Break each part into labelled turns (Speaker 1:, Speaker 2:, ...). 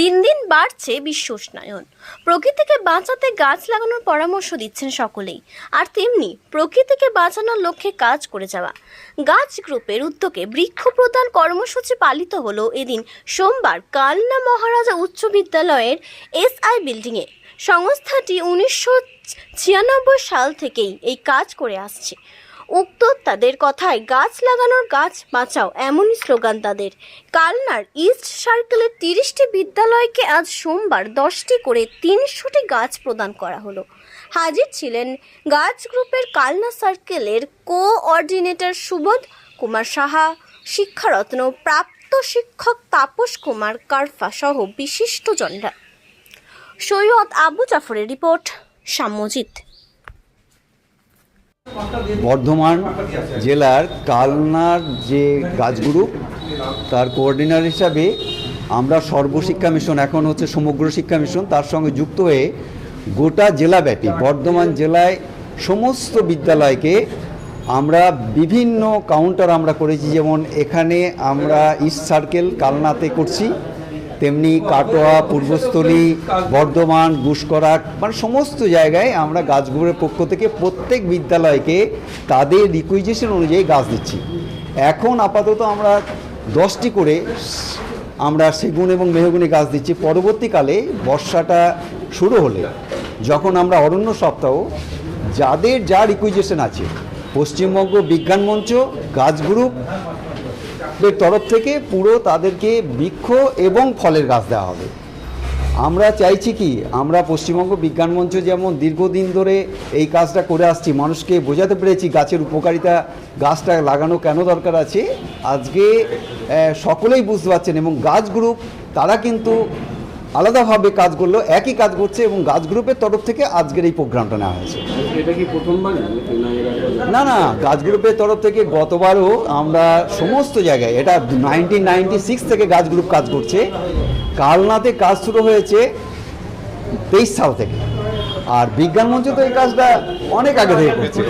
Speaker 1: দিন দিন বাড়ছে বিশ্ব উষ্ণায়ন প্রকৃতিকে বাঁচাতে গাছ লাগানোর পরামর্শ দিচ্ছেন সকলেই। আর তেমনি প্রকৃতিকে বাঁচানোর লক্ষ্যে কাজ করে যাওয়া। গাছ গ্রুপের উদ্যোগে বৃক্ষ প্রদান কর্মসূচি পালিত হলো এদিন সোমবার কালনা মহারাজা উচ্চ বিদ্যালয়ের এসআই বিল্ডিংয়ে। সংস্থাটি উনিশশো ছিয়ানব্বই সাল থেকেই এই কাজ করে আসছে। উদ্যোক্তাদের কথায়, গাছ লাগানোর গাছ বাঁচাও, এমনই স্লোগান তাদের। কালনার ইস্ট সার্কেলের তিরিশটি বিদ্যালয়কে আজ সোমবার দশটি করে তিনশোটি গাছ প্রদান করা হলো। হাজির ছিলেন গাছ গ্রুপের কালনা সার্কেলের কোঅর্ডিনেটর সুবোধ কুমার সাহা, শিক্ষারত্ন প্রাপ্ত শিক্ষক তাপস কুমার কারফা সহ বিশিষ্ট বিশিষ্টজনরা। সৈয়দ আবু জাফরের রিপোর্ট, সাম্যজিৎ।
Speaker 2: বর্ধমান জেলার কালনার যে গাছ গ্রুপ তার কোঅর্ডিনার হিসাবে আমরা সর্বশিক্ষা মিশন এখন হচ্ছে সমগ্র শিক্ষা মিশন তার সঙ্গে যুক্ত হয়ে গোটা জেলাব্যাপী, বর্ধমান জেলায় সমস্ত বিদ্যালয়কে আমরা বিভিন্ন কাউন্টার আমরা করেছি। যেমন এখানে আমরা ইস্ট সার্কেল কালনাতে করছি। তেমনি কাটোয়া, পূর্বস্থলী, বর্ধমান গুসকরাট মানে সমস্ত জায়গায় আমরা গাছগুলোর পক্ষ থেকে প্রত্যেক বিদ্যালয়কে তাদের রিকুইজেশন অনুযায়ী গাছ দিচ্ছি। এখন আপাতত আমরা দশটি করে আমরা সেগুন এবং মেহগুনি গাছ দিচ্ছি। পরবর্তীকালে বর্ষাটা শুরু হলে, যখন আমরা অরণ্য সপ্তাহ, যাদের যা রিকুইজেশন আছে, পশ্চিমবঙ্গ বিজ্ঞান মঞ্চ, গাছ গ্রুপ এর তরফ থেকে পুরো তাদেরকে বৃক্ষ এবং ফলের গাছ দেওয়া হবে। আমরা চাইছি কি, আমরা পশ্চিমবঙ্গ বিজ্ঞান মঞ্চ যেমন দীর্ঘদিন ধরে এই কাজটা করে আসছি, মানুষকে বোঝাতে পেরেছি গাছের উপকারিতা, গাছটা লাগানো কেন দরকার আছে। আজকে সকলেই বুঝতে পারছেন এবং গাছ গ্রুপ তারা কিন্তু আলাদাভাবে কাজ করল একই কাজ করছে এবং গাছ গ্রুপের তরফ থেকে আজকের এই প্রোগ্রামটা নেওয়া হয়েছে।
Speaker 3: না
Speaker 2: না গাছ গ্রুপের তরফ থেকে গতবারও আমরা সমস্ত জায়গায় এটা নাইনটিন নাইনটি সিক্স থেকে গাছ গ্রুপ কাজ করছে কালনাতে কাজ শুরু হয়েছে তেইশ সাল থেকে। আর বিজ্ঞান মঞ্চে তো এই কাজটা অনেক আগে থেকে করছে।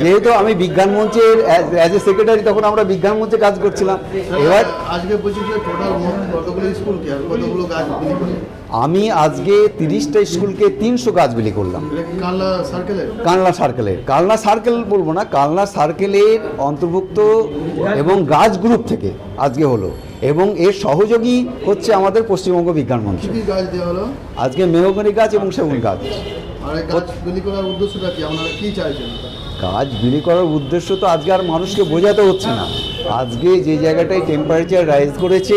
Speaker 2: যেহেতু আমি বিজ্ঞান মঞ্চের অ্যাজ এ সেক্রেটারি তখন আমরা বিজ্ঞান মঞ্চে কাজ করছিলাম। এবার
Speaker 4: আজকে বলছি যে টোটাল কতগুলো স্কুল কতগুলো গাছ
Speaker 2: আমি আজকে তিরিশটা স্কুলকে তিনশো গাছ বিলি করলাম। কালনা সার্কেলের কালনা সার্কেল বলব না কালনা সার্কেলের অন্তর্ভুক্ত এবং গাছ গ্রুপ থেকে আজকে হলো। এবং এর সহযোগী হচ্ছে আমাদের পশ্চিমবঙ্গ বিজ্ঞান মঞ্চ। আজকে মেহগনি গাছ এবং সেগুন গাছ।
Speaker 4: গাছ বিলি করার উদ্দেশ্যটা কি? আপনারা কি চাইছেন?
Speaker 2: গাছ বিলি করার উদ্দেশ্য তো আজকে আর মানুষকে বোঝাতে হচ্ছে না। আজকে যে জায়গাটায় টেম্পারেচার রাইজ করেছে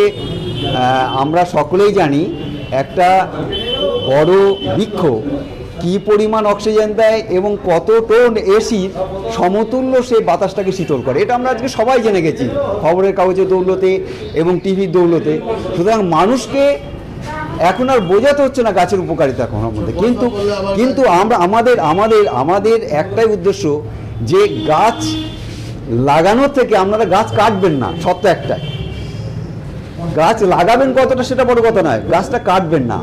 Speaker 2: আমরা সকলেই জানি একটা বড় বৃক্ষ কি পরিমাণ অক্সিজেন দেয় এবং কত টোন এসির সমতুল্য সে বাতাসটাকে শীতল করে। এটা আমরা আজকে সবাই জেনে গেছি খবরের কাগজের দৌলতে এবং টিভির দৌলতে। সুতরাং মানুষকে এখন আর বোঝাতে হচ্ছে না গাছের উপকারিতা কোনোর মধ্যে। কিন্তু কিন্তু আমরা আমাদের আমাদের আমাদের একটাই উদ্দেশ্য যে গাছ লাগানোর থেকে আপনারা গাছ কাটবেন না সত্য একটাই। গাছ লাগাবেন কতটা সেটা বড় কথা নয় গাছটা কাটবেন না।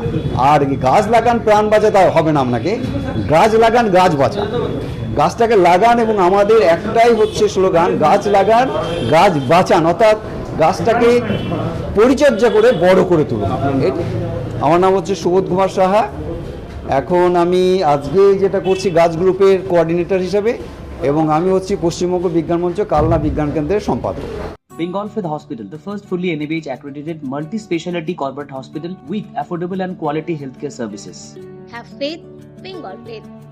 Speaker 2: আর গাছ লাগান প্রাণ বাঁচাতে হবে না আপনাকে। গাছ লাগান গাছ বাঁচান গাছটাকে লাগান এবং আমাদের একটাই হচ্ছে স্লোগান গাছ লাগান গাছ বাঁচান। অর্থাৎ গাছটাকে পরিচর্যা করে বড় করে তুলুন আমার নাম হচ্ছে সুবোধ কুমার সাহা এখন আমি আজকে যেটা করছি গাছ গ্রুপের কোঅর্ডিনেটর হিসেবে এবং আমি হচ্ছি পশ্চিমবঙ্গ বিজ্ঞান মঞ্চ কালনা বিজ্ঞান কেন্দ্রের সম্পাদক
Speaker 5: Bengal Fifth Hospital, the first fully NABH accredited multi speciality corporate hospital with affordable and quality healthcare services.
Speaker 6: Have faith, Bengal faith.